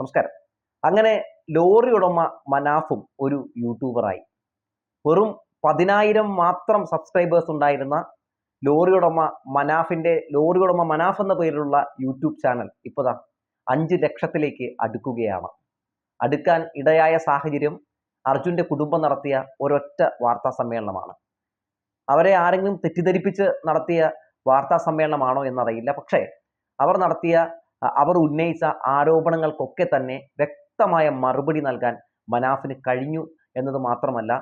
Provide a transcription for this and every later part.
നമസ്കാരം. അങ്ങനെ ലോറി ഉടമ മനാഫും ഒരു യൂട്യൂബറായി വെറും പതിനായിരം മാത്രം സബ്സ്ക്രൈബേഴ്സ് ഉണ്ടായിരുന്ന ലോറി ഉടമ മനാഫിന്റെ ലോറി ഉടമ മനാഫ് എന്ന പേരിലുള്ള യൂട്യൂബ് ചാനൽ ഇപ്പതാ അഞ്ച് ലക്ഷത്തിലേക്ക് അടുക്കുകയാണ്. അടുക്കാൻ ഇടയായ സാഹചര്യം അർജുന്റെ കുടുംബം നടത്തിയ ഒരൊറ്റ വാർത്താ സമ്മേളനമാണ്. അവരെ ആരെങ്കിലും തെറ്റിദ്ധരിപ്പിച്ച് നടത്തിയ വാർത്താ സമ്മേളനമാണോ എന്നറിയില്ല. പക്ഷേ അവർ നടത്തിയ അവർ ഉന്നയിച്ച ആരോപണങ്ങൾക്കൊക്കെ തന്നെ വ്യക്തമായ മറുപടി നൽകാൻ മനാഫിന് കഴിഞ്ഞു എന്നത് മാത്രമല്ല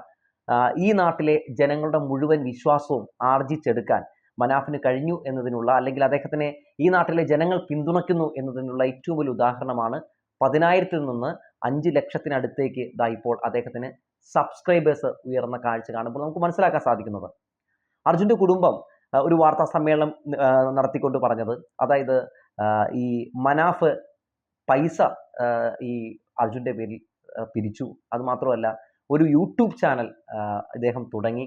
ഈ നാട്ടിലെ ജനങ്ങളുടെ മുഴുവൻ വിശ്വാസവും ആർജിച്ചെടുക്കാൻ മനാഫിന് കഴിഞ്ഞു എന്നതിനുള്ള അല്ലെങ്കിൽ അദ്ദേഹത്തിനെ ഈ നാട്ടിലെ ജനങ്ങൾ പിന്തുണയ്ക്കുന്നു എന്നതിനുള്ള ഏറ്റവും വലിയ ഉദാഹരണമാണ് പതിനായിരത്തിൽ നിന്ന് അഞ്ച് ലക്ഷത്തിനടുത്തേക്ക് ദാ ഇപ്പോൾ അദ്ദേഹത്തിന് സബ്സ്ക്രൈബേഴ്സ് ഉയർന്ന കാഴ്ച കാണുമ്പോൾ നമുക്ക് മനസ്സിലാക്കാൻ സാധിക്കുന്നത്. അർജുന്റെ കുടുംബം ഒരു വാർത്താ സമ്മേളനം നടത്തിക്കൊണ്ട് പറഞ്ഞത്. അതായത് ഈ മനാഫ് പൈസ ഈ അർജുന്റെ പേരിൽ പിരിച്ചു. അതുമാത്രമല്ല ഒരു യൂട്യൂബ് ചാനൽ ഇദ്ദേഹം തുടങ്ങി.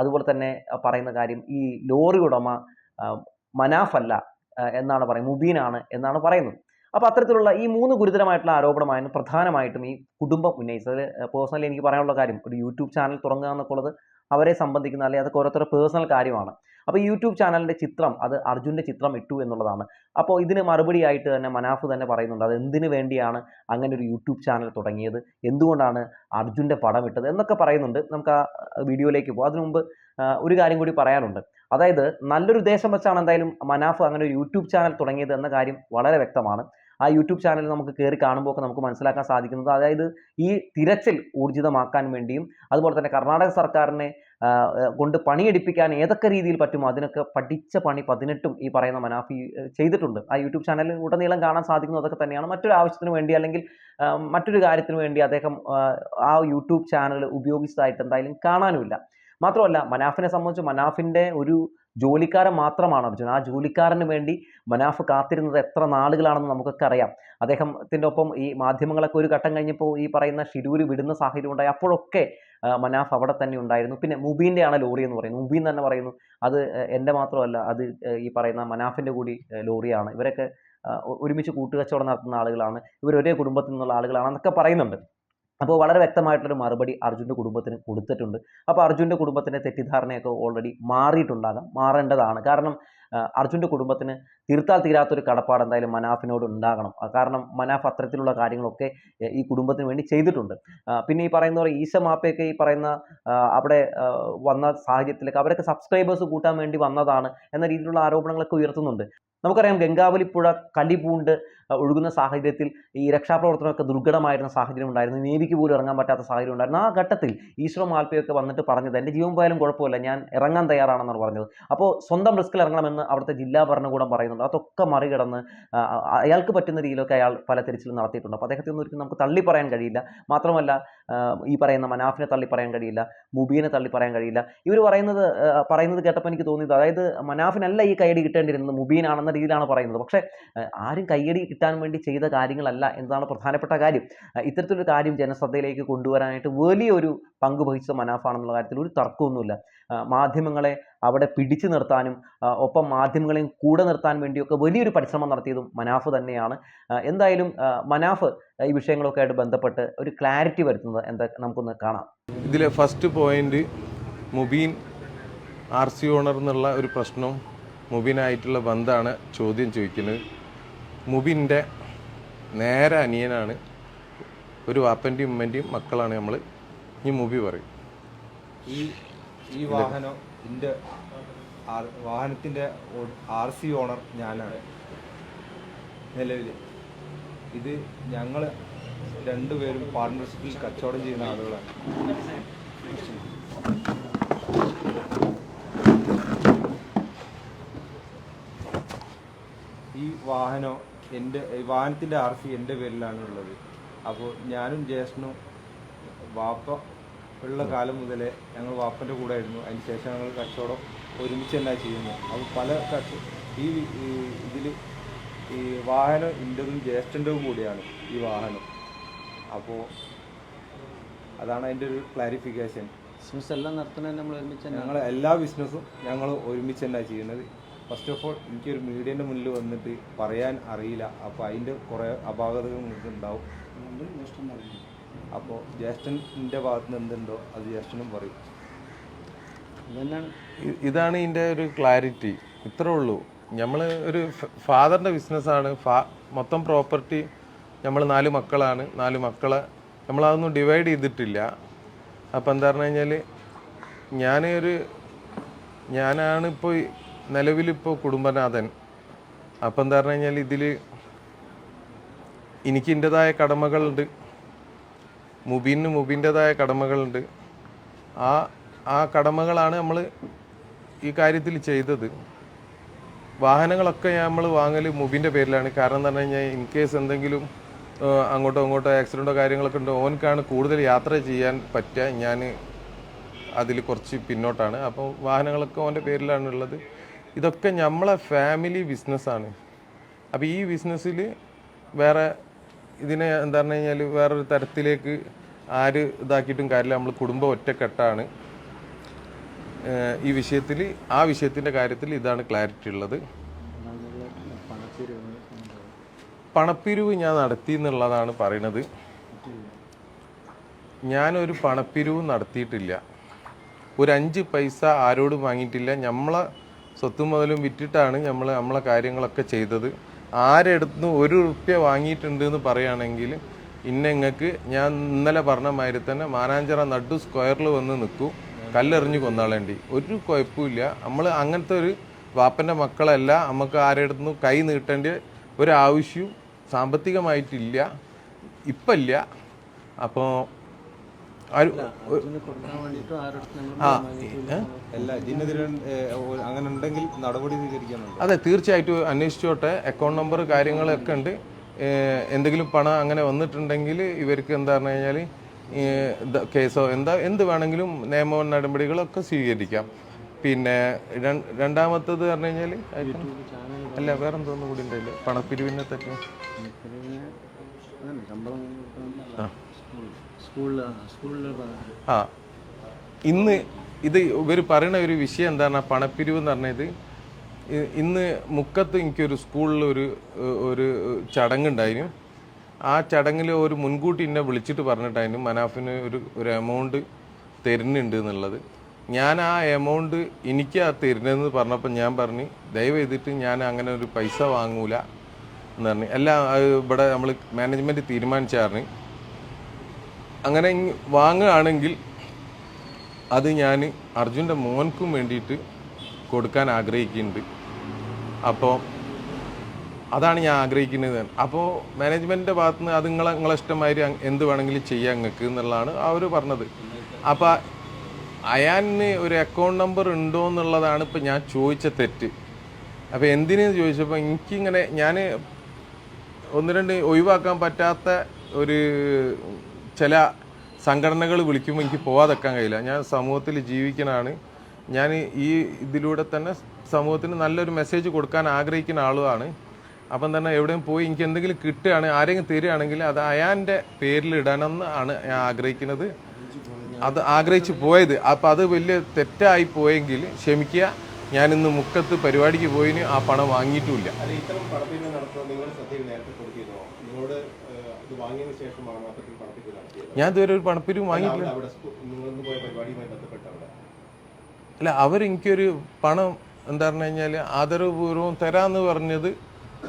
അതുപോലെ തന്നെ പറയുന്ന കാര്യം ഈ ലോറി ഉടമ മനാഫല്ല എന്നാണ് പറയുന്നത് മുബീനാണ് എന്നാണ് പറയുന്നത്. അപ്പോൾ അത്തരത്തിലുള്ള ഈ മൂന്ന് ഗുരുതരമായിട്ടുള്ള ആരോപണമായിരുന്നു പ്രധാനമായിട്ടും ഈ കുടുംബം ഉന്നയിച്ചത്. പേഴ്സണലി എനിക്ക് പറയാനുള്ള കാര്യം ഒരു യൂട്യൂബ് ചാനൽ തുടങ്ങുക എന്നൊക്കെയുള്ളത് അവരെ സംബന്ധിക്കുന്ന അല്ലെങ്കിൽ അതൊക്കെ ഓരോരുത്തരുടെ പേഴ്സണൽ കാര്യമാണ്. അപ്പോൾ യൂട്യൂബ് ചാനലിന്റെ ചിത്രം അത് അർജുന്റെ ചിത്രം ഇട്ടു എന്നുള്ളതാണ്. അപ്പോൾ ഇതിന് മറുപടിയായിട്ട് തന്നെ മനാഫ് തന്നെ പറയുന്നുണ്ട് അത് എന്തിനു വേണ്ടിയാണ് അങ്ങനെ ഒരു യൂട്യൂബ് ചാനൽ തുടങ്ങിയത്? എന്തുകൊണ്ടാണ് അർജുന്റെ പടം ഇട്ടത്? എന്നൊക്കെ പറയുന്നുണ്ട്. നമുക്ക് ആ വീഡിയോയിലേക്ക് പോകാം അതിനു മുമ്പ് ഒരു കാര്യം കൂടി പറയാനുണ്ട്. അതായത് നല്ലൊരു ഉദ്ദേശം വെച്ചാണ് എന്തായാലും മനാഫ് അങ്ങനെ ഒരു യൂട്യൂബ് ചാനൽ തുടങ്ങിയത് എന്ന കാര്യം വളരെ വ്യക്തമാണ്. ആ യൂട്യൂബ് ചാനൽ നമുക്ക് കയറി കാണുമ്പോൾ ഒക്കെ നമുക്ക് മനസ്സിലാക്കാൻ സാധിക്കുന്നത്. അതായത് ഈ തിരച്ചിൽ ഊർജിതമാക്കാൻ വേണ്ടിയും അതുപോലെ തന്നെ കർണാടക സർക്കാരിനെ കൊണ്ട് പണിയെടുപ്പിക്കാൻ ഏതൊക്കെ രീതിയിൽ പറ്റുമോ അതിനൊക്കെ പഠിച്ച പണി പതിനെട്ടും ഈ പറയുന്ന മനാഫി ചെയ്തിട്ടുണ്ട്. ആ യൂട്യൂബ് ചാനലിൽ ഉടനീളം കാണാൻ സാധിക്കുന്നത് അതൊക്കെ തന്നെയാണ്. മറ്റൊരു ആവശ്യത്തിന് വേണ്ടി അല്ലെങ്കിൽ മറ്റൊരു കാര്യത്തിന് വേണ്ടി അദ്ദേഹം ആ യൂട്യൂബ് ചാനൽ ഉപയോഗിച്ചതായിട്ട് എന്തായാലും കാണാനുമില്ല. മാത്രമല്ല മനാഫിനെ സംബന്ധിച്ച് മനാഫിന്റെ ഒരു ജോലിക്കാരൻ മാത്രമാണ് അർജുൻ. ആ ജോലിക്കാരന് വേണ്ടി മനാഫ് കാത്തിരുന്നത് എത്ര നാളുകളാണെന്ന് നമുക്കൊക്കെ അറിയാം. അദ്ദേഹത്തിന്റെ ഒപ്പം ഈ മാധ്യമങ്ങളൊക്കെ ഒരു ഘട്ടം കഴിഞ്ഞപ്പോൾ ഈ പറയുന്ന ഷിരൂര് വിടുന്ന സാഹചര്യം ഉണ്ടായി. അപ്പോഴൊക്കെ മനാഫ് അവിടെ തന്നെ ഉണ്ടായിരുന്നു. പിന്നെ മുബീന്റെ ആണ് ലോറി എന്ന് പറയുന്നത്. മുബീൻ തന്നെ പറയുന്നു അത് എന്റെ മാത്രമല്ല അത് ഈ പറയുന്ന മനാഫിന്റെ കൂടി ലോറിയാണ്. ഇവരൊക്കെ ഒരുമിച്ച് കൂട്ടുകച്ചവടം നടത്തുന്ന ആളുകളാണ്. ഇവർ ഒരേ കുടുംബത്തിൽ നിന്നുള്ള ആളുകളാണെന്നൊക്കെ പറയുന്നുണ്ട്. അപ്പോൾ വളരെ വ്യക്തമായിട്ടൊരു മറുപടി അർജുന്റെ കുടുംബത്തിന് കൊടുത്തിട്ടുണ്ട്. അപ്പോൾ അർജുന്റെ കുടുംബത്തിന്റെ തെറ്റിദ്ധാരണയൊക്കെ ഓൾറെഡി മാറിയിട്ടുണ്ടാകാം മാറേണ്ടതാണ്. കാരണം അർജുന്റെ കുടുംബത്തിന് തീർത്താൽ തീരാത്തൊരു കടപ്പാട് എന്തായാലും മനാഫിനോട് ഉണ്ടാകണം. കാരണം മനാഫ് അത്തരത്തിലുള്ള കാര്യങ്ങളൊക്കെ ഈ കുടുംബത്തിന് വേണ്ടി ചെയ്തിട്ടുണ്ട്. പിന്നെ ഈ പറയുന്ന പോലെ ഈശ മാപ്പയൊക്കെ ഈ പറയുന്ന അവിടെ വന്ന സാഹചര്യത്തിലൊക്കെ അവരൊക്കെ സബ്സ്ക്രൈബേഴ്സ് കൂട്ടാൻ വേണ്ടി വന്നതാണ് എന്ന രീതിയിലുള്ള ആരോപണങ്ങളൊക്കെ ഉയർത്തുന്നുണ്ട്. നമുക്കറിയാം ഗംഗാവലിപ്പുഴ കലിപൂണ്ട് ആ, ഒഴുകുന്ന സാഹചര്യത്തിൽ ഈ രക്ഷാപ്രവർത്തനമൊക്കെ ദുർഘടമായിരുന്ന സാഹചര്യം ഉണ്ടായിരുന്നു. നേവിക്ക് പോലും ഇറങ്ങാൻ പറ്റാത്ത സാഹചര്യം ഉണ്ടായിരുന്നു. ആ ഘട്ടത്തിൽ ഈശ്വര മാൽപ്പയൊക്കെ വന്നിട്ട് പറഞ്ഞത് എന്റെ ജീവൻ പോയാലും കുഴപ്പമില്ല ഞാൻ ഇറങ്ങാൻ തയ്യാറാണെന്നാണ് പറഞ്ഞത്. അപ്പോൾ സ്വന്തം റിസ്കിൽ ഇറങ്ങണമെന്ന് അവിടുത്തെ ജില്ലാ ഭരണകൂടം പറയുന്നുണ്ട്. അതൊക്കെ മറികടന്ന് അയാൾക്ക് പറ്റുന്ന രീതിയിലൊക്കെ അയാൾ പല തിരച്ചിലും നടത്തിയിട്ടുണ്ട്. അപ്പോൾ അദ്ദേഹത്തെ ഒന്നും ഒരിക്കലും നമുക്ക് തള്ളി പറയാൻ കഴിയില്ല. മാത്രമല്ല ഈ പറയുന്ന മനാഫിനെ തള്ളി പറയാൻ കഴിയില്ല മുബീനെ തള്ളി പറയാൻ കഴിയില്ല. ഇവർ പറയുന്നത് പറയുന്നത് കേട്ടപ്പോൾ എനിക്ക് തോന്നിയത് അതായത് മനാഫിനല്ല ഈ കൈയടി കിട്ടേണ്ടിയിരുന്നത് മുബീനാണെന്ന രീതിയിലാണ് പറയുന്നത്. പക്ഷേ ആരും കയ്യടി കിട്ടാൻ വേണ്ടി ചെയ്ത കാര്യങ്ങളല്ല എന്നതാണ് പ്രധാനപ്പെട്ട കാര്യം. ഇത്തരത്തിലൊരു കാര്യം ജനശ്രദ്ധയിലേക്ക് കൊണ്ടുവരാനായിട്ട് വലിയൊരു പങ്ക് വഹിച്ച മനാഫാണെന്നുള്ള കാര്യത്തിൽ ഒരു തർക്കമൊന്നുമില്ല. മാധ്യമങ്ങളെ അവിടെ പിടിച്ചു നിർത്താനും ഒപ്പം മാധ്യമങ്ങളെയും കൂടെ നിർത്താൻ വേണ്ടിയൊക്കെ വലിയൊരു പരിശ്രമം നടത്തിയതും മനാഫ് തന്നെയാണ്. എന്തായാലും മനാഫ് ഈ വിഷയങ്ങളൊക്കെ ആയിട്ട് ബന്ധപ്പെട്ട് ഒരു ക്ലാരിറ്റി വരുത്തുന്നത് എന്താ നമുക്കൊന്ന് കാണാം. ഇതിലെ first point Mubeen R C owner എന്നുള്ള ഒരു പ്രശ്നം മുബീനായിട്ടുള്ള ബന്ധമാണ് ചോദ്യം ചോദിക്കുന്നത്. മുബിന്റെ നേരെ അനിയനാണ്. ഒരു വാപ്പന്റെയും ഉമ്മന്റെയും മക്കളാണ് നമ്മൾ ഈ മുബി പറയും. ഈ ഈ വാഹനം എന്റെ വാഹനത്തിന്റെ ആർ സി ഓണർ ഞാനാണ്. നിലവിൽ ഇത് ഞങ്ങൾ രണ്ടുപേരും പാർട്ട്ണർഷിപ്പിൽ കച്ചവടം ചെയ്യുന്ന ആളുകളാണ്. വാഹനം എന്റെ ഈ വാഹനത്തിന്റെ ആർ സി എന്റെ പേരിലാണ് ഉള്ളത് അപ്പോൾ ഞാനും ജ്യേഷ്ഠനും വാപ്പ ഉള്ള കാലം മുതലേ ഞങ്ങൾ വാപ്പന്റെ കൂടെ ആയിരുന്നു അതിന് ശേഷം ഞങ്ങൾ കച്ചവടം ഒരുമിച്ച് തന്നെ ചെയ്യുന്നത്. അപ്പോൾ പല കച്ച ഈ ഇതിൽ ഈ വാഹനം എന്റെതും ജ്യേഷ്ഠന്റെതും കൂടിയാണ് ഈ വാഹനം. അപ്പോൾ അതാണ് അതിന്റെ ഒരു ക്ലാരിഫിക്കേഷൻ ബിസിനസ് എല്ലാം നടത്തുന്നത് നമ്മൾ ഒരുമിച്ച് ഞങ്ങൾ എല്ലാ ബിസിനസ്സും ഞങ്ങൾ ഒരുമിച്ച് തന്നെ ചെയ്യുന്നത്. ഫസ്റ്റ് ഓഫ് ഓൾ എനിക്കൊരു മീഡിയന്റെ മുന്നിൽ വന്നിട്ട് പറയാൻ അറിയില്ല. അപ്പോൾ അതിന്റെ കുറേ അപാകതകൾ നിങ്ങൾക്ക് ഉണ്ടാവും അപ്പോൾ ജ്യേഷ്ഠന്റെ ഭാഗത്ത് നിന്ന് എന്തുണ്ടോ അത് ജ്യേഷ്ഠനും പറയും. ഇതാണ് ഇതിന്റെ ഒരു ക്ലാരിറ്റി. ഇത്രേ ഉള്ളൂ. നമ്മൾ ഒരു ഫാദറിന്റെ ബിസിനസ്സാണ്. ഫാ മൊത്തം പ്രോപ്പർട്ടി നമ്മൾ നാല് മക്കളാണ്. നാല് മക്കളെ നമ്മളതൊന്നും ഡിവൈഡ് ചെയ്തിട്ടില്ല. അപ്പം എന്താ പറഞ്ഞു കഴിഞ്ഞാൽ ഞാനൊരു ഒരു ഞാനാണ് ഇപ്പോൾ നിലവിലിപ്പോൾ കുടുംബനാഥൻ. അപ്പം എന്താ പറഞ്ഞു കഴിഞ്ഞാൽ ഇതിൽ എനിക്ക് എന്റെതായ കടമകളുണ്ട്. മുബീന് മുബീന്റെതായ കടമകളുണ്ട്. ആ ആ കടമകളാണ് നമ്മൾ ഈ കാര്യത്തിൽ ചെയ്തത്. വാഹനങ്ങളൊക്കെ നമ്മൾ വാങ്ങൽ മുബിന്റെ പേരിലാണ്. കാരണം എന്ന് പറഞ്ഞു കഴിഞ്ഞാൽ ഇൻ കേസ് എന്തെങ്കിലും അങ്ങോട്ടോ അങ്ങോട്ടോ ആക്സിഡന്റോ കാര്യങ്ങളൊക്കെ ഉണ്ടോ ഓനക്കാണ് കൂടുതൽ യാത്ര ചെയ്യാൻ പറ്റുക ഞാൻ അതിൽ കുറച്ച് പിന്നോട്ടാണ്. അപ്പോൾ വാഹനങ്ങളൊക്കെ ഓന്റെ പേരിലാണ് ഉള്ളത് ഇതൊക്കെ നമ്മളെ ഫാമിലി ബിസിനസ്സാണ് അപ്പോൾ ഈ ബിസിനസ്സിൽ വേറെ ഇതിനെ എന്താ പറഞ്ഞു കഴിഞ്ഞാൽ വേറൊരു തരത്തിലേക്ക് ആര് ഇതാക്കിയിട്ടും കാര്യമില്ല. നമ്മൾ കുടുംബം ഒറ്റക്കെട്ടാണ്. ഈ വിഷയത്തിൽ ആ വിഷയത്തിന്റെ കാര്യത്തിൽ ഇതാണ് ക്ലാരിറ്റി ഉള്ളത്. പണപ്പിരിവ് ഞാൻ നടത്തി എന്നുള്ളതാണ് പറയണത്. ഞാനൊരു പണപ്പിരിവ് നടത്തിയിട്ടില്ല. ഒരു അഞ്ച് പൈസ ആരോടും വാങ്ങിയിട്ടില്ല. നമ്മളെ സ്വത്തും മുതലും വിറ്റിട്ടാണ് നമ്മൾ നമ്മളെ കാര്യങ്ങളൊക്കെ ചെയ്തത്. ആരെടുത്തുനിന്ന് ഒരു റുപ്യ വാങ്ങിയിട്ടുണ്ട് എന്ന് പറയുകയാണെങ്കിൽ ഇന്നങ്ങൾക്ക് ഞാൻ ഇന്നലെ പറഞ്ഞ മാതിരി തന്നെ മാനാഞ്ചിറ നടു സ്ക്വയറിൽ വന്ന് നിൽക്കൂ. കല്ലെറിഞ്ഞ് കൊന്നാളേണ്ടി. ഒരു കുഴപ്പമില്ല. നമ്മൾ അങ്ങനത്തെ ഒരു വാപ്പന്റെ മക്കളല്ല. നമുക്ക് ആരെടുത്തുനിന്നും കൈ നീട്ടേണ്ട ഒരു ആവശ്യവും സാമ്പത്തികമായിട്ടില്ല. ഇപ്പം ഇല്ല അപ്പോൾ അങ്ങനെ ഉണ്ടെങ്കിൽ നടപടി അതെ തീർച്ചയായിട്ടും അന്വേഷിച്ചോട്ടെ. അക്കൗണ്ട് നമ്പർ കാര്യങ്ങളൊക്കെ ഉണ്ട്. എന്തെങ്കിലും പണം അങ്ങനെ വന്നിട്ടുണ്ടെങ്കിൽ ഇവർക്ക് എന്താ പറഞ്ഞു കഴിഞ്ഞാൽ കേസോ എന്താ എന്ത് വേണമെങ്കിലും നിയമ നടപടികളൊക്കെ സ്വീകരിക്കാം. പിന്നെ രണ്ടാമത്തത് പറഞ്ഞു കഴിഞ്ഞാൽ അല്ല വേറെ എന്തോന്നും കൂടി ഉണ്ടല്ലോ പണപ്പിരിവിനെ തന്നെ ആ. ഇന്ന് ഇത് ഇവർ പറയുന്ന ഒരു വിഷയം എന്താണ്? പണപ്പിരിവ് എന്ന് പറഞ്ഞത് ഇന്ന് മുക്കത്ത് എനിക്കൊരു സ്കൂളിൽ ഒരു ഒരു ചടങ്ങുണ്ടായിരുന്നു. ആ ചടങ്ങിൽ ഒരു മുൻകൂട്ടി എന്നെ വിളിച്ചിട്ട് പറഞ്ഞിട്ടായിരുന്നു മനാഫിന് ഒരു ഒരു എമൗണ്ട് തരുന്നുണ്ട് എന്നുള്ളത്. ഞാൻ ആ എമൗണ്ട് എനിക്ക് ആ തരുന്നതെന്ന് പറഞ്ഞപ്പോൾ ഞാൻ പറഞ്ഞു ദയവ് ചെയ്തിട്ട് ഞാൻ അങ്ങനെ ഒരു പൈസ വാങ്ങൂല എന്ന് പറഞ്ഞു. എല്ലാം ഇവിടെ നമ്മൾ മാനേജ്മെന്റ് തീരുമാനിച്ചായിരുന്നു അങ്ങനെ വാങ്ങുകയാണെങ്കിൽ അത് ഞാൻ അർജുന്റെ മോൻക്കും വേണ്ടിയിട്ട് കൊടുക്കാൻ ആഗ്രഹിക്കുന്നുണ്ട്. അപ്പോൾ അതാണ് ഞാൻ ആഗ്രഹിക്കുന്നത്. അപ്പോൾ മാനേജ്മെന്റിന്റെ ഭാഗത്ത് നിന്ന് അത് നിങ്ങളെ നിങ്ങളെ ഇഷ്ടമാതിരി എന്ത് വേണമെങ്കിലും ചെയ്യാം നിങ്ങൾക്ക് എന്നുള്ളതാണ് അവർ പറഞ്ഞത്. അപ്പോൾ അയാന് ഒരു അക്കൗണ്ട് നമ്പർ ഉണ്ടോ എന്നുള്ളതാണ് ഇപ്പോൾ ഞാൻ ചോദിച്ച തെറ്റ്. അപ്പോൾ എന്തിനെന്ന് ചോദിച്ചപ്പോൾ എനിക്കിങ്ങനെ ഞാൻ ഒന്ന് രണ്ട് ഒഴിവാക്കാൻ പറ്റാത്ത ഒരു ചില സംഘടനകൾ വിളിക്കുമ്പോൾ എനിക്ക് പോവാതെക്കാൻ കഴിയില്ല. ഞാൻ സമൂഹത്തിൽ ജീവിക്കണാണ്. ഞാൻ ഈ ഇതിലൂടെ തന്നെ സമൂഹത്തിന് നല്ലൊരു മെസ്സേജ് കൊടുക്കാൻ ആഗ്രഹിക്കുന്ന ആളുമാണ്. അപ്പം തന്നെ എവിടെയും പോയി എനിക്ക് എന്തെങ്കിലും കിട്ടുകയാണ് ആരെങ്കിലും തരികയാണെങ്കിൽ അത് അയാന്റെ പേരിൽ ഇടണമെന്ന് ആണ് ഞാൻ ആഗ്രഹിക്കുന്നത്. അത് ആഗ്രഹിച്ച് പോയത്. അപ്പം അത് വലിയ തെറ്റായി പോയെങ്കിൽ ക്ഷമിക്കുക. ഞാനിന്ന് മുക്കത്ത് പരിപാടിക്ക് പോയിന് ആ പണം വാങ്ങിയിട്ടുമില്ല വാങ്ങിയതിനു ശേഷമാണ് അത്തരത്തിൽ പണപ്പിരിവ് നടത്തിയത്. ഞാൻ ഇതുവരെ ഒരു പണപ്പിരിവ് വാങ്ങിയിട്ടില്ല. അവിടെ സ്കൂ- നിങ്ങളിന്ന് പോയ പരിപാടിയുമായി ബന്ധപ്പെട്ട് അവിടെ? അല്ല അവരെനിക്കൊരു പണം എന്താ പറഞ്ഞു കഴിഞ്ഞാൽ ആദരവപൂർവം തരാന്ന് പറഞ്ഞത്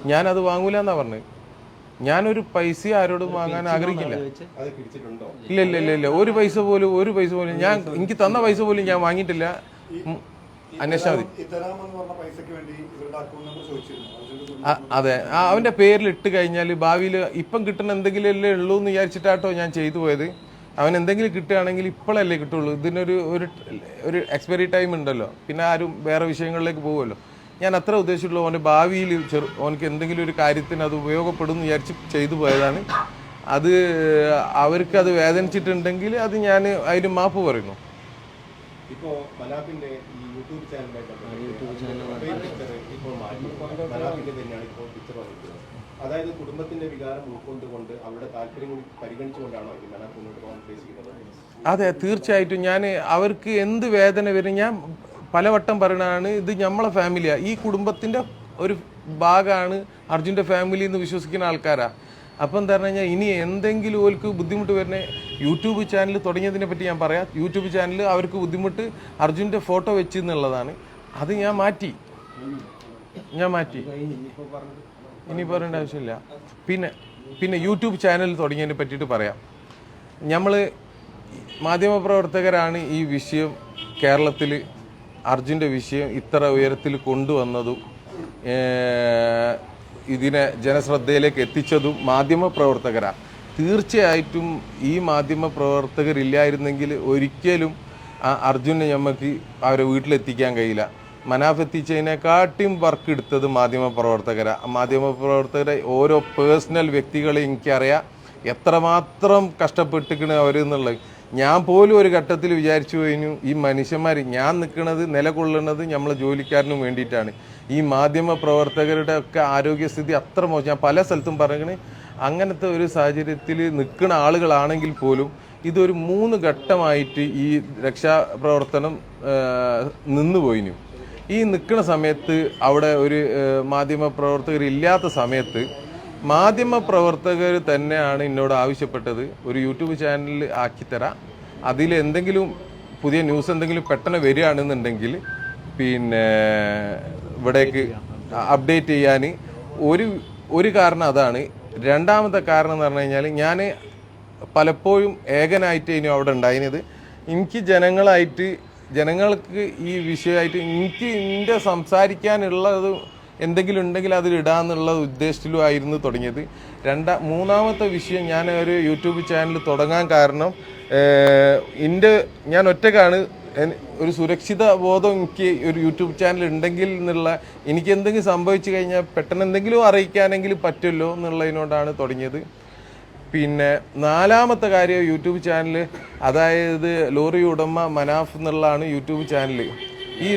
ഞാനത് വാങ്ങൂല എന്നാ പറഞ്ഞത് ഞാനൊരു പൈസ ആരോടും വാങ്ങാൻ ആഗ്രഹിക്കില്ല. അത് ഇല്ല ഇല്ല ഇല്ല ഇല്ല ഒരു പൈസ പോലും ഒരു പൈസ പോലും ഞാൻ എനിക്ക് തന്ന പൈസ പോലും ഞാൻ വാങ്ങിയിട്ടില്ല. ഉം. അന്വേഷിച്ചാൽ മതി. ഇത്തരാമെന്ന് പറഞ്ഞ പൈസക്ക് വേണ്ടി ഇവരുടെ അക്കൗണ്ട് നമ്പർ ചോദിച്ചിരുന്നു. അതിന്റെ ആ, അതെ. ആ, അവന്റെ പേരിൽ ഇട്ട് കഴിഞ്ഞാൽ ഭാവിയിൽ ഇപ്പം കിട്ടുന്ന എന്തെങ്കിലും അല്ലേ ഉള്ളൂ എന്ന് വിചാരിച്ചിട്ടാട്ടോ ഞാൻ ചെയ്തു പോയത്. അവൻ എന്തെങ്കിലും കിട്ടുകയാണെങ്കിൽ ഇപ്പോഴല്ലേ കിട്ടുള്ളൂ. ഇതിനൊരു ഒരു ഒരു എക്സ്പയറി ടൈം ഉണ്ടല്ലോ. പിന്നെ ആരും വേറെ വിഷയങ്ങളിലേക്ക് പോകുമല്ലോ ഞാൻ അത്ര ഉദ്ദേശിച്ചുള്ളൂ അവന്റെ ഭാവിയിൽ ചെറു അവനക്ക് എന്തെങ്കിലും ഒരു കാര്യത്തിന് അത് ഉപയോഗപ്പെടും എന്ന് വിചാരിച്ച് ചെയ്തു പോയതാണ്. അത് അവർക്ക് അത് വേദനിച്ചിട്ടുണ്ടെങ്കിൽ അത് ഞാൻ അതിന് മാപ്പ് പറയുന്നു. ഇപ്പോൾ യൂട്യൂബ് ഇപ്പോൾ മാറ്റി മലാഫിന്റെ ഇപ്പോൾ പിക്ചർ വന്നിരിക്കുന്നത് അതായത് കുടുംബത്തിന്റെ വികാരം ഉൾക്കൊണ്ടുകൊണ്ട് അവരുടെ താല്പര്യം പരിഗണിച്ചുകൊണ്ടാണോ ഈ മലാഫ് മുന്നോട്ട് പോകാൻ ഉദ്ദേശിക്കുന്നത്? അതെ തീർച്ചയായിട്ടും. ഞാൻ അവർക്ക് എന്ത് വേദന വരും ഞാൻ പലവട്ടം പറയണതാണ് ഇത് നമ്മളെ ഫാമിലിയാണ് ഈ കുടുംബത്തിന്റെ ഒരു ഭാഗമാണ് അർജുന്റെ ഫാമിലി എന്ന് വിശ്വസിക്കുന്ന ആൾക്കാരാ. അപ്പം എന്താ പറഞ്ഞു കഴിഞ്ഞാൽ ഇനി എന്തെങ്കിലും ഓർക്ക് ബുദ്ധിമുട്ട് വരുന്ന യൂട്യൂബ് ചാനൽ തുടങ്ങിയതിനെ പറ്റി ഞാൻ പറയാം. യൂട്യൂബ് ചാനൽ അവർക്ക് ബുദ്ധിമുട്ട് അർജുന്റെ ഫോട്ടോ വെച്ച് എന്നുള്ളതാണ്. അത് ഞാൻ മാറ്റി. ഞാൻ മാറ്റി. ഇനി പറയേണ്ട ആവശ്യമില്ല. പിന്നെ പിന്നെ യൂട്യൂബ് ചാനൽ തുടങ്ങിയതിനെ പറ്റിയിട്ട് പറയാം. നമ്മൾ മാധ്യമപ്രവർത്തകരാണ് ഈ വിഷയം കേരളത്തിൽ അർജുന്റെ വിഷയം ഇത്ര ഉയരത്തിൽ കൊണ്ടുവന്നതും ഇതിനെ ജനശ്രദ്ധയിലേക്ക് എത്തിച്ചതും മാധ്യമപ്രവർത്തകരാണ് തീർച്ചയായിട്ടും ഈ മാധ്യമപ്രവർത്തകരില്ലായിരുന്നെങ്കിൽ ഒരിക്കലും അർജുനെ നമുക്ക് അവരെ വീട്ടിലെത്തിക്കാൻ കഴിയില്ല. മനാഫ് എത്തിച്ചതിനെക്കാട്ടിയും വർക്ക് എടുത്തത് മാധ്യമപ്രവർത്തകരാണ് മാധ്യമപ്രവർത്തകരെ ഓരോ പേഴ്സണൽ വ്യക്തികളെ എനിക്കറിയാം എത്രമാത്രം കഷ്ടപ്പെട്ടിരിക്കണ അവർ എന്നുള്ളത് ഞാൻ പോലും ഒരു ഘട്ടത്തിൽ വിചാരിച്ചു കഴിഞ്ഞു ഈ മനുഷ്യന്മാർ ഞാൻ നിൽക്കുന്നത് നിലകൊള്ളുന്നത് നമ്മളെ ജോലിക്കാരനും വേണ്ടിയിട്ടാണ്. ഈ മാധ്യമ പ്രവർത്തകരുടെ ഒക്കെ ആരോഗ്യസ്ഥിതി അത്ര മോശം. ഞാൻ പല സ്ഥലത്തും പറയണേ അങ്ങനത്തെ ഒരു സാഹചര്യത്തിൽ നിൽക്കുന്ന ആളുകളാണെങ്കിൽ പോലും ഇതൊരു മൂന്ന് ഘട്ടമായിട്ട് ഈ രക്ഷാപ്രവർത്തനം നിന്നുപോയിനു ഈ നിൽക്കുന്ന സമയത്ത് അവിടെ ഒരു മാധ്യമ പ്രവർത്തകർ ഇല്ലാത്ത സമയത്ത് മാധ്യമ പ്രവർത്തകർ തന്നെയാണ് എന്നോട് ആവശ്യപ്പെട്ടത് ഒരു യൂട്യൂബ് ചാനൽ ആക്കിത്തരാം അതിൽ എന്തെങ്കിലും പുതിയ ന്യൂസ് എന്തെങ്കിലും പെട്ടെന്ന് വരികയാണെന്നുണ്ടെങ്കിൽ പിന്നെ ഇവിടേക്ക് അപ്ഡേറ്റ് ചെയ്യാൻ ഒരു ഒരു കാരണം അതാണ്. രണ്ടാമത്തെ കാരണം എന്ന് പറഞ്ഞു കഴിഞ്ഞാൽ ഞാൻ പലപ്പോഴും ഏകനായിട്ട് ഇനി അവിടെ ഉണ്ടായിരുന്നത് എനിക്ക് ജനങ്ങളായിട്ട് ജനങ്ങൾക്ക് ഈ വിഷയമായിട്ട് എനിക്ക് എന്റെ സംസാരിക്കാനുള്ളത് എന്തെങ്കിലും ഉണ്ടെങ്കിൽ അതിൽ ഇടാന്നുള്ള ഉദ്ദേശത്തിലും ആയിരുന്നു തുടങ്ങിയത്. രണ്ടാ മൂന്നാമത്തെ വിഷയം ഞാൻ ഒരു യൂട്യൂബ് ചാനൽ തുടങ്ങാൻ കാരണം എന്റെ ഞാൻ ഒറ്റക്കാണ്. ഒരു സുരക്ഷിത ബോധം എനിക്ക് ഒരു യൂട്യൂബ് ചാനൽ ഉണ്ടെങ്കിൽ എന്നുള്ള എനിക്ക് എന്തെങ്കിലും സംഭവിച്ചു കഴിഞ്ഞാൽ പെട്ടെന്ന് എന്തെങ്കിലും അറിയിക്കാനെങ്കിലും പറ്റുമല്ലോ എന്നുള്ളതിനോടാണ് തുടങ്ങിയത്. പിന്നെ നാലാമത്തെ കാര്യം യൂട്യൂബ് ചാനൽ അതായത് ലോറി ഉടമ മനാഫ് എന്നുള്ളതാണ് യൂട്യൂബ് ചാനൽ ഈ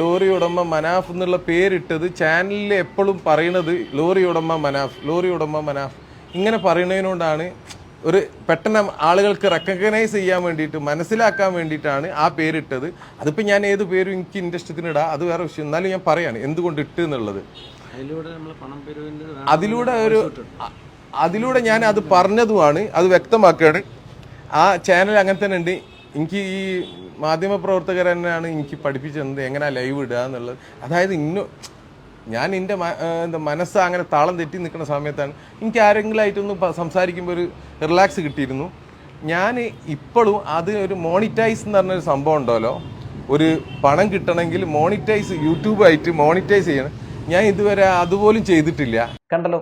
ലോറി ഉടമ മനാഫ് എന്നുള്ള പേരിട്ടത് ചാനലിൽ എപ്പോഴും പറയണത് ലോറി ഉടമ മനാഫ് ലോറി ഉടമ മനാഫ്. ഇങ്ങനെ പറയുന്നതിനോടാണ് ഒരു പെട്ടെന്ന് ആളുകൾക്ക് റെക്കഗ്നൈസ് ചെയ്യാൻ വേണ്ടിയിട്ട് മനസ്സിലാക്കാൻ വേണ്ടിയിട്ടാണ് ആ പേരിട്ടത്. അതിപ്പോൾ ഞാൻ ഏത് പേരും എനിക്ക് ഇഷ്ടത്തിന് ഇടാം അത് വേറെ വിഷയം. എന്നാലും ഞാൻ പറയാണ് എന്തുകൊണ്ട് ഇട്ട് എന്നുള്ളത്. അതിലൂടെ ഒരു അതിലൂടെ ഞാൻ അത് പറഞ്ഞതുമാണ് അത് വ്യക്തമാക്കുകയാണ്. ആ ചാനൽ അങ്ങനെ തന്നെ ഉണ്ട്. എനിക്ക് ഈ മാധ്യമപ്രവർത്തകർ തന്നെയാണ് എനിക്ക് പഠിപ്പിച്ചത് എങ്ങനെ ലൈവ് ഇടുക എന്നുള്ളത്. അതായത് ഇന്നു ഞാൻ എന്റെ എന്താ മനസ്സ് അങ്ങനെ താളം തെറ്റി നിൽക്കുന്ന സമയത്താണ് എനിക്ക് ആരെങ്കിലും ആയിട്ടൊന്ന് സംസാരിക്കുമ്പോൾ ഒരു റിലാക്സ് കിട്ടിയിരുന്നു. ഞാൻ ഇപ്പോഴും അത് ഒരു മോണിറ്റൈസ് എന്ന് പറഞ്ഞൊരു സംഭവം ഉണ്ടല്ലോ. ഒരു പണം കിട്ടണമെങ്കിൽ മോണിറ്റൈസ് യൂട്യൂബായിട്ട് മോണിറ്റൈസ് ചെയ്യണം. ഞാൻ ഇതുവരെ അതുപോലും ചെയ്തിട്ടില്ല. കണ്ടല്ലോ.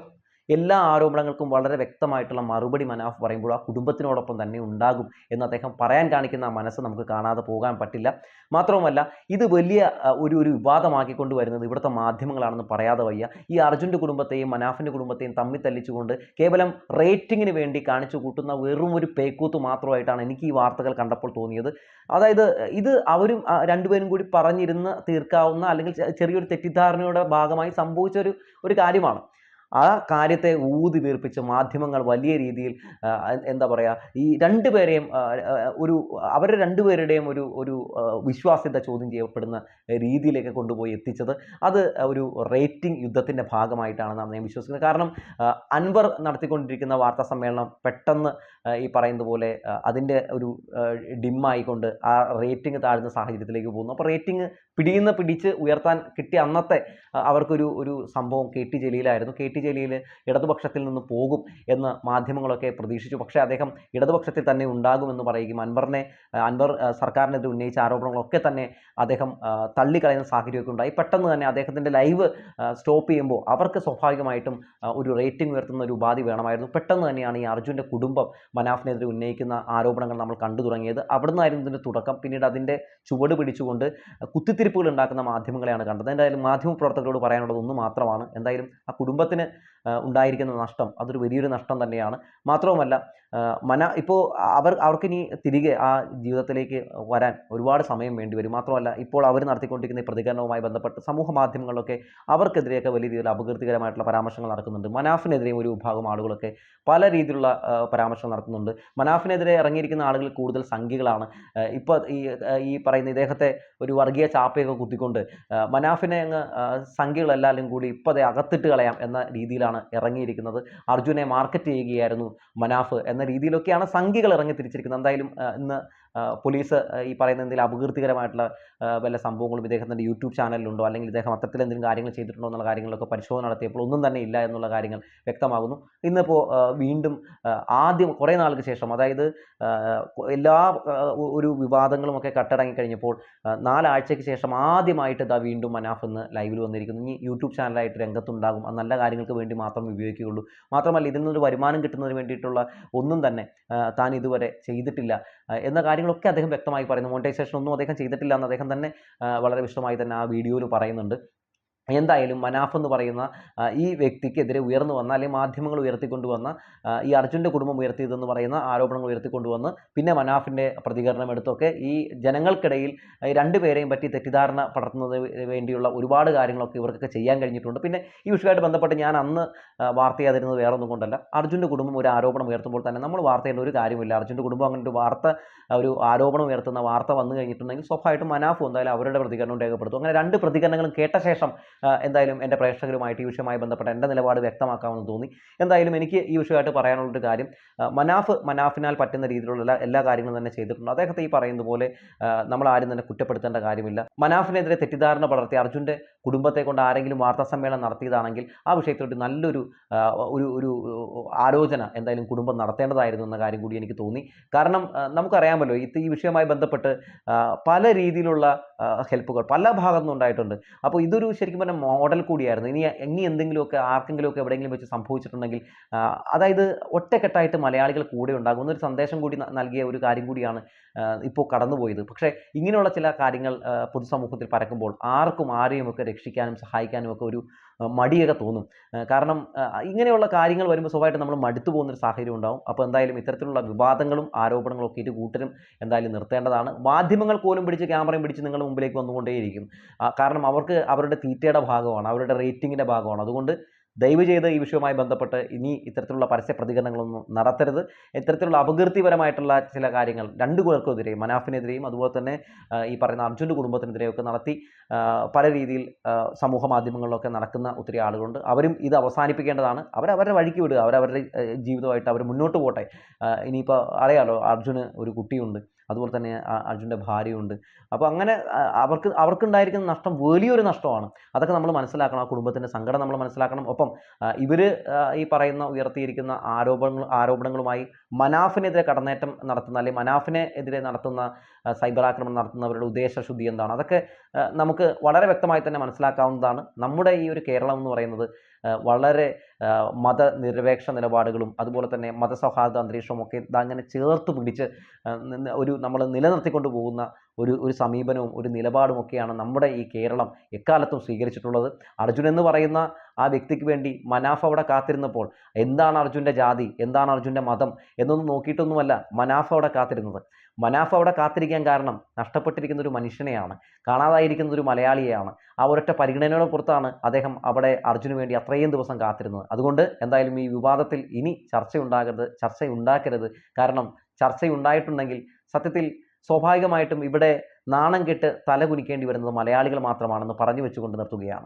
എല്ലാ ആരോപണങ്ങൾക്കും വളരെ വ്യക്തമായിട്ടുള്ള മറുപടി മനാഫ് പറയുമ്പോൾ ആ കുടുംബത്തിനോടൊപ്പം തന്നെ ഉണ്ടാകും എന്ന് അദ്ദേഹം പറയാൻ കാണിക്കുന്ന ആ മനസ്സ് നമുക്ക് കാണാതെ പോകാൻ പറ്റില്ല. മാത്രവുമല്ല ഇത് വലിയ ഒരു ഒരു വിവാദമാക്കിക്കൊണ്ട് വരുന്നത് ഇവിടുത്തെ മാധ്യമങ്ങളാണെന്ന് പറയാതെ വയ്യ. ഈ അർജുന്റെ കുടുംബത്തെയും മനാഫിന്റെ കുടുംബത്തെയും തമ്മിൽ തല്ലിച്ചുകൊണ്ട് കേവലം റേറ്റിങ്ങിന് വേണ്ടി കാണിച്ചു കൂട്ടുന്ന വെറും ഒരു പേക്കൂത്ത് മാത്രമായിട്ടാണ് എനിക്ക് ഈ വാർത്തകൾ കണ്ടപ്പോൾ തോന്നിയത്. അതായത് ഇത് അവരും രണ്ടുപേരും കൂടി പറഞ്ഞിരുന്ന് തീർക്കാവുന്ന അല്ലെങ്കിൽ ചെറിയൊരു തെറ്റിദ്ധാരണയുടെ ഭാഗമായി സംഭവിച്ച ഒരു ഒരു കാര്യമാണ്. ആ കാര്യത്തെ ഊതി വീർപ്പിച്ച് മാധ്യമങ്ങൾ വലിയ രീതിയിൽ എന്താ പറയുക ഈ രണ്ടുപേരെയും ഒരു അവരുടെ രണ്ടുപേരുടെയും ഒരു ഒരു വിശ്വാസ്യത ചോദ്യം ചെയ്യപ്പെടുന്ന രീതിയിലേക്ക് കൊണ്ടുപോയി എത്തിച്ചത്. അത് ഒരു റേറ്റിംഗ് യുദ്ധത്തിന്റെ ഭാഗമായിട്ടാണെന്നാണ് ഞാൻ വിശ്വസിക്കുന്നത്. കാരണം അൻവർ നടത്തിക്കൊണ്ടിരിക്കുന്ന വാർത്താ സമ്മേളനം പെട്ടെന്ന് ഈ പറയുന്നത് പോലെ അതിന്റെ ഒരു ഡിമ്മായിക്കൊണ്ട് ആ റേറ്റിംഗ് താഴ്ന്ന സാഹചര്യത്തിലേക്ക് പോകുന്നു. അപ്പോൾ റേറ്റിംഗ് പിടിയുന്ന പിടിച്ച് ഉയർത്താൻ കിട്ടിയ അന്നത്തെ അവർക്കൊരു ഒരു സംഭവം കെ ടി ജലീലായിരുന്നു. കെ ടി ജലീൽ ഇടതുപക്ഷത്തിൽ നിന്ന് പോകും എന്ന് മാധ്യമങ്ങളൊക്കെ പ്രതീക്ഷിച്ചു. പക്ഷേ അദ്ദേഹം ഇടതുപക്ഷത്തിൽ തന്നെ ഉണ്ടാകുമെന്ന് പറയുകയും അൻവറിനെ അൻവർ സർക്കാരിനെതിരെ ഉന്നയിച്ച ആരോപണങ്ങളൊക്കെ തന്നെ അദ്ദേഹം തള്ളിക്കളയുന്ന സാഹചര്യമൊക്കെ ഉണ്ടായി. പെട്ടെന്ന് തന്നെ അദ്ദേഹത്തിന്റെ ലൈവ് സ്റ്റോപ്പ് ചെയ്യുമ്പോൾ അവർക്ക് സ്വാഭാവികമായിട്ടും ഒരു റേറ്റിംഗ് ഉയർത്തുന്ന ഒരു ഉപാധി വേണമായിരുന്നു. പെട്ടെന്ന് തന്നെയാണ് ഈ അർജുന്റെ കുടുംബം മനാഫിനെതിരെ ഉന്നയിക്കുന്ന ആരോപണങ്ങൾ നമ്മൾ കണ്ടു തുടങ്ങിയത്. അവിടെ നിന്നായിരുന്നു ഇതിന്റെ തുടക്കം. പിന്നീട് അതിന്റെ ചുവട് പിടിച്ചുകൊണ്ട് കുത്തിത്തിരിപ്പുകൾ ഉണ്ടാക്കുന്ന മാധ്യമങ്ങളെയാണ് കണ്ടത്. എന്തായാലും മാധ്യമ പ്രവർത്തകരോട് പറയാനുള്ളത് ഒന്ന് മാത്രമാണ്. എന്തായാലും ആ കുടുംബത്തിന് ഉണ്ടായിരിക്കുന്ന നഷ്ടം. അതൊരു വലിയൊരു നഷ്ടം തന്നെയാണ്. മാത്രവുമല്ല മന ഇപ്പോൾ അവർ അവർക്കിനി തിരികെ ആ ജീവിതത്തിലേക്ക് വരാൻ ഒരുപാട് സമയം വേണ്ടി വരും മാത്രമല്ല ഇപ്പോൾ അവർ നടത്തിക്കൊണ്ടിരിക്കുന്ന പ്രതികരണവുമായി ബന്ധപ്പെട്ട് സമൂഹ മാധ്യമങ്ങളിലൊക്കെ അവർക്കെതിരെയൊക്കെ വലിയ രീതിയിൽ അപകീർത്തികരമായിട്ടുള്ള പരാമർശങ്ങൾ നടക്കുന്നുണ്ട്. മനാഫിനെതിരെയും ഒരു വിഭാഗം ആളുകളൊക്കെ പല രീതിയിലുള്ള പരാമർശങ്ങൾ നടത്തുന്നുണ്ട്. മനാഫിനെതിരെ ഇറങ്ങിയിരിക്കുന്ന ആളുകൾ കൂടുതൽ സംഖ്യകളാണ്. ഇപ്പോൾ ഈ ഈ പറയുന്ന ഇദ്ദേഹത്തെ ഒരു വർഗീയ ചാപ്പയൊക്കെ കുത്തിക്കൊണ്ട് മനാഫിനെ അങ്ങ് സംഖ്യകളെല്ലാവരും കൂടി ഇപ്പോൾ അതേ അകത്തിട്ട് കളയാം എന്ന രീതിയിലാണ് ഇറങ്ങിയിരിക്കുന്നത്. അർജുനെ മാർക്കറ്റ് ചെയ്യുകയായിരുന്നു മനാഫ് എന്ന രീതിയിലൊക്കെയാണ് സംഖ്യകൾ ഇറങ്ങി തിരിച്ചിരിക്കുന്നത്. എന്തായാലും ഇന്ന് പോലീസ് ഈ പറയുന്ന എന്തെങ്കിലും അപകീർത്തികരമായിട്ടുള്ള വല്ല സംഭവങ്ങളും ഇദ്ദേഹത്തിന്റെ യൂട്യൂബ് ചാനലിലുണ്ടോ? അല്ലെങ്കിൽ ഇദ്ദേഹം അത്തരത്തിൽ എന്തെങ്കിലും കാര്യങ്ങൾ ചെയ്തിട്ടുണ്ടോ എന്നുള്ള കാര്യങ്ങളൊക്കെ പരിശോധന നടത്തിയപ്പോൾ ഒന്നും തന്നെ ഇല്ല എന്നുള്ള കാര്യങ്ങൾ വ്യക്തമാകുന്നു. ഇന്നിപ്പോൾ വീണ്ടും ആദ്യം കുറേ നാൾക്ക് ശേഷം അതായത് എല്ലാ ഒരു വിവാദങ്ങളുമൊക്കെ കട്ടടങ്ങി കഴിഞ്ഞപ്പോൾ നാലാഴ്ചയ്ക്ക് ശേഷം ആദ്യമായിട്ട് ഇതാ വീണ്ടും മനാഫ് എന്ന് ലൈവിൽ വന്നിരിക്കുന്നു. ഇനി യൂട്യൂബ് ചാനലായിട്ട് രംഗത്തുണ്ടാകും. അത് നല്ല കാര്യങ്ങൾക്ക് വേണ്ടി മാത്രം ഉപയോഗിക്കുകയുള്ളൂ. മാത്രമല്ല ഇതിൽ നിന്നൊരു വരുമാനം കിട്ടുന്നതിന് വേണ്ടിയിട്ടുള്ള ഒന്നും തന്നെ താൻ ഇതുവരെ ചെയ്തിട്ടില്ല. എന്ന എന്ന കാര്യങ്ങളൊക്കെ അദ്ദേഹം വ്യക്തമായി പറയുന്നു. മോണിറ്റൈസേഷൻ ഒന്നും അദ്ദേഹം ചെയ്തിട്ടില്ല എന്ന് അദ്ദേഹം തന്നെ വളരെ വിശദമായി തന്നെ ആ വീഡിയോയിൽ പറയുന്നുണ്ട്. എന്തായാലും മനാഫ് എന്ന് പറയുന്ന ഈ വ്യക്തിക്കെതിരെ ഉയർന്നു വന്ന അല്ലെങ്കിൽ മാധ്യമങ്ങൾ ഉയർത്തിക്കൊണ്ടുവന്ന ഈ അർജുന്റെ കുടുംബം ഉയർത്തിയതെന്ന് പറയുന്ന ആരോപണങ്ങൾ ഉയർത്തിക്കൊണ്ടുവന്ന് പിന്നെ മനാഫിന്റെ പ്രതികരണം എടുത്തൊക്കെ ഈ ജനങ്ങൾക്കിടയിൽ രണ്ടുപേരെയും പറ്റി തെറ്റിദ്ധാരണ പടർത്തുന്നതിന് വേണ്ടിയുള്ള ഒരുപാട് കാര്യങ്ങളൊക്കെ ഇവർക്കൊക്കെ ചെയ്യാൻ കഴിഞ്ഞിട്ടുണ്ട്. പിന്നെ ഈ വിഷയമായിട്ട് ബന്ധപ്പെട്ട് ഞാൻ അന്ന് വാർത്ത ചെയ്യാതിരുന്നത് വേറെ ഒന്നും കൊണ്ടല്ല. അർജുന്റെ കുടുംബം ഒരു ആരോപണം ഉയർത്തുമ്പോൾ തന്നെ നമ്മൾ വാർത്ത ഒരു കാര്യമില്ല. അർജുന്റെ കുടുംബം അങ്ങനെ ഒരു വാർത്ത ഒരു ആരോപണം ഉയർത്തുന്ന വാർത്ത വന്നു കഴിഞ്ഞിട്ടുണ്ടെങ്കിൽ സ്വാഭാവികമായിട്ടും മനാഫ് എന്തായാലും അവരുടെ പ്രതികരണം രേഖപ്പെടുത്തും. അങ്ങനെ രണ്ട് പ്രതികരണങ്ങളും കേട്ട ശേഷം എന്തായാലും എന്റെ പ്രേക്ഷകരുമായിട്ട് ഈ വിഷയവുമായി ബന്ധപ്പെട്ട എന്റെ നിലപാട് വ്യക്തമാക്കാമെന്ന് തോന്നി. എന്തായാലും എനിക്ക് ഈ വിഷയമായിട്ട് പറയാനുള്ളൊരു കാര്യം മനാഫ് മനാഫിനാൽ പറ്റുന്ന രീതിയിലുള്ള എല്ലാ കാര്യങ്ങളും തന്നെ ചെയ്തിട്ടുണ്ട്. അദ്ദേഹത്തെ ഈ പറയുന്നത് പോലെ നമ്മൾ ആരും തന്നെ കുറ്റപ്പെടുത്തേണ്ട കാര്യമില്ല. മനാഫിനെതിരെ തെറ്റിദ്ധാരണ പടർത്തി അർജുന്റെ കുടുംബത്തെ കൊണ്ട് ആരെങ്കിലും വാർത്താ സമ്മേളനം നടത്തിയതാണെങ്കിൽ ആ വിഷയത്തോട്ട് നല്ലൊരു ഒരു ഒരു ആലോചന എന്തായാലും കുടുംബം നടത്തേണ്ടതായിരുന്നു എന്ന കാര്യം കൂടി എനിക്ക് തോന്നി. കാരണം നമുക്കറിയാമല്ലോ ഇത് ഈ വിഷയവുമായി ബന്ധപ്പെട്ട് പല രീതിയിലുള്ള ഹെൽപ്പുകൾ പല ഭാഗത്തുനിന്നും ഉണ്ടായിട്ടുണ്ട്. അപ്പോൾ ഇതൊരു ശരിക്കും പറഞ്ഞാൽ മോഡൽ കൂടിയായിരുന്നു. ഇനി ഇനി എന്തെങ്കിലുമൊക്കെ ആർക്കെങ്കിലുമൊക്കെ എവിടെയെങ്കിലും വെച്ച് സംഭവിച്ചിട്ടുണ്ടെങ്കിൽ അതായത് ഒറ്റക്കെട്ടായിട്ട് മലയാളികൾ കൂടെ ഉണ്ടാകും. ഒരു സന്ദേശം കൂടി നൽകിയ ഒരു കാര്യം കൂടിയാണ് ഇപ്പോൾ കടന്നുപോയത്. പക്ഷേ ഇങ്ങനെയുള്ള ചില കാര്യങ്ങൾ പൊതുസമൂഹത്തിൽ പരക്കുമ്പോൾ ആർക്കും ആരെയുമൊക്കെ രക്ഷിക്കാനും സഹായിക്കാനും ഒക്കെ ഒരു മടിയൊക്കെ തോന്നും. കാരണം ഇങ്ങനെയുള്ള കാര്യങ്ങൾ വരുമ്പോൾ സ്വഭാവമായിട്ട് നമ്മൾ മടുത്തു പോകുന്നൊരു സാഹചര്യം ഉണ്ടാവും. അപ്പോൾ എന്തായാലും ഇത്തരത്തിലുള്ള വിവാദങ്ങളും ആരോപണങ്ങളും ഒക്കെ ഇരു കൂട്ടരും എന്തായാലും നിർത്തേണ്ടതാണ്. മാധ്യമങ്ങൾ പോലും പിടിച്ച് ക്യാമറയും പിടിച്ച് നിങ്ങളുടെ മുമ്പിലേക്ക് വന്നുകൊണ്ടേയിരിക്കും. കാരണം അവർക്ക് അവരുടെ തീറ്റയുടെ ഭാഗമാണ് അവരുടെ റേറ്റിങ്ങിന്റെ ഭാഗമാണ്. അതുകൊണ്ട് ദയവ് ചെയ്ത് ഈ വിഷയവുമായി ബന്ധപ്പെട്ട് ഇനി ഇത്തരത്തിലുള്ള പരസ്യ പ്രതികരണങ്ങളൊന്നും നടത്തരുത്. ഇത്തരത്തിലുള്ള അപകീർത്തിപരമായിട്ടുള്ള ചില കാര്യങ്ങൾ രണ്ടു പേർക്കെതിരെയും മനാഫിനെതിരെയും അതുപോലെ തന്നെ ഈ പറയുന്ന അർജുന്റെ കുടുംബത്തിനെതിരെയൊക്കെ നടത്തി പല രീതിയിൽ സമൂഹ മാധ്യമങ്ങളിലൊക്കെ നടക്കുന്ന ഒത്തിരി ആളുകളുണ്ട്. അവരും ഇത് അവസാനിപ്പിക്കേണ്ടതാണ്. അവരവരുടെ വഴിക്ക് വിടുക. അവരവരുടെ ജീവിതമായിട്ട് അവർ മുന്നോട്ട് പോട്ടെ. ഇനിയിപ്പോൾ അറിയാലോ അർജുന് ഒരു കുട്ടിയുണ്ട്. അതുപോലെ തന്നെ അർജുന്റെ ഭാര്യയുണ്ട്. അപ്പോൾ അങ്ങനെ അവർക്ക് അവർക്കുണ്ടായിരിക്കുന്ന നഷ്ടം വലിയൊരു നഷ്ടമാണ്. അതൊക്കെ നമ്മൾ മനസ്സിലാക്കണം. ആ കുടുംബത്തിന്റെ സങ്കടം നമ്മൾ മനസ്സിലാക്കണം. ഒപ്പം ഇവർ ഈ പറയുന്ന ഉയർത്തിയിരിക്കുന്ന ആരോപണങ്ങൾ ആരോപണങ്ങളുമായി മനാഫിനെതിരെ കടന്നേറ്റം നടത്തുന്ന അല്ലെങ്കിൽ മനാഫിനെ എതിരെ നടത്തുന്ന സൈബർ ആക്രമണം നടത്തുന്നവരുടെ ഉദ്ദേശശുദ്ധി എന്താണ്? അതൊക്കെ നമുക്ക് വളരെ വ്യക്തമായി തന്നെ മനസ്സിലാക്കാവുന്നതാണ്. നമ്മുടെ ഈ ഒരു കേരളം എന്ന് പറയുന്നത് വളരെ മതനിരപേക്ഷ നിലപാടുകളും അതുപോലെ തന്നെ മതസൗഹാർദ്ദ അന്തരീക്ഷവും ഒക്കെ അങ്ങനെ ചേർത്ത് പിടിച്ച് ഒരു നമ്മൾ നിലനിർത്തിക്കൊണ്ട് പോകുന്ന ഒരു ഒരു സമീപനവും ഒരു നിലപാടും ഒക്കെയാണ് നമ്മുടെ ഈ കേരളം എക്കാലത്തും സ്വീകരിച്ചിട്ടുള്ളത്. അർജുൻ എന്ന് പറയുന്ന ആ വ്യക്തിക്ക് വേണ്ടി മനാഫ് അവിടെ കാത്തിരുന്നപ്പോൾ എന്താണ് അർജുന്റെ ജാതി എന്താണ് അർജുന്റെ മതം എന്നൊന്നും നോക്കിയിട്ടൊന്നുമല്ല മനാഫ് അവിടെ കാത്തിരുന്നത്. മനാഫ് അവിടെ കാത്തിരിക്കാൻ കാരണം നഷ്ടപ്പെട്ടിരിക്കുന്ന ഒരു മനുഷ്യനെയാണ് കാണാതായിരിക്കുന്ന ഒരു മലയാളിയെയാണ്. ആ ഒരൊറ്റ പരിഗണനയുടെ പുറത്താണ് അദ്ദേഹം അവിടെ അർജുന് വേണ്ടി അത്രയും ദിവസം കാത്തിരുന്നത്. അതുകൊണ്ട് എന്തായാലും ഈ വിവാദത്തിൽ ഇനി ചർച്ചയുണ്ടാകരുത് ചർച്ചയുണ്ടാക്കരുത്. കാരണം ചർച്ചയുണ്ടായിട്ടുണ്ടെങ്കിൽ സത്യത്തിൽ സ്വാഭാവികമായിട്ടും ഇവിടെ നാണം കെട്ട് തല കുനിക്കേണ്ടി വരുന്നത് മലയാളികൾ മാത്രമാണെന്ന് പറഞ്ഞു വെച്ചുകൊണ്ട് നിർത്തുകയാണ്.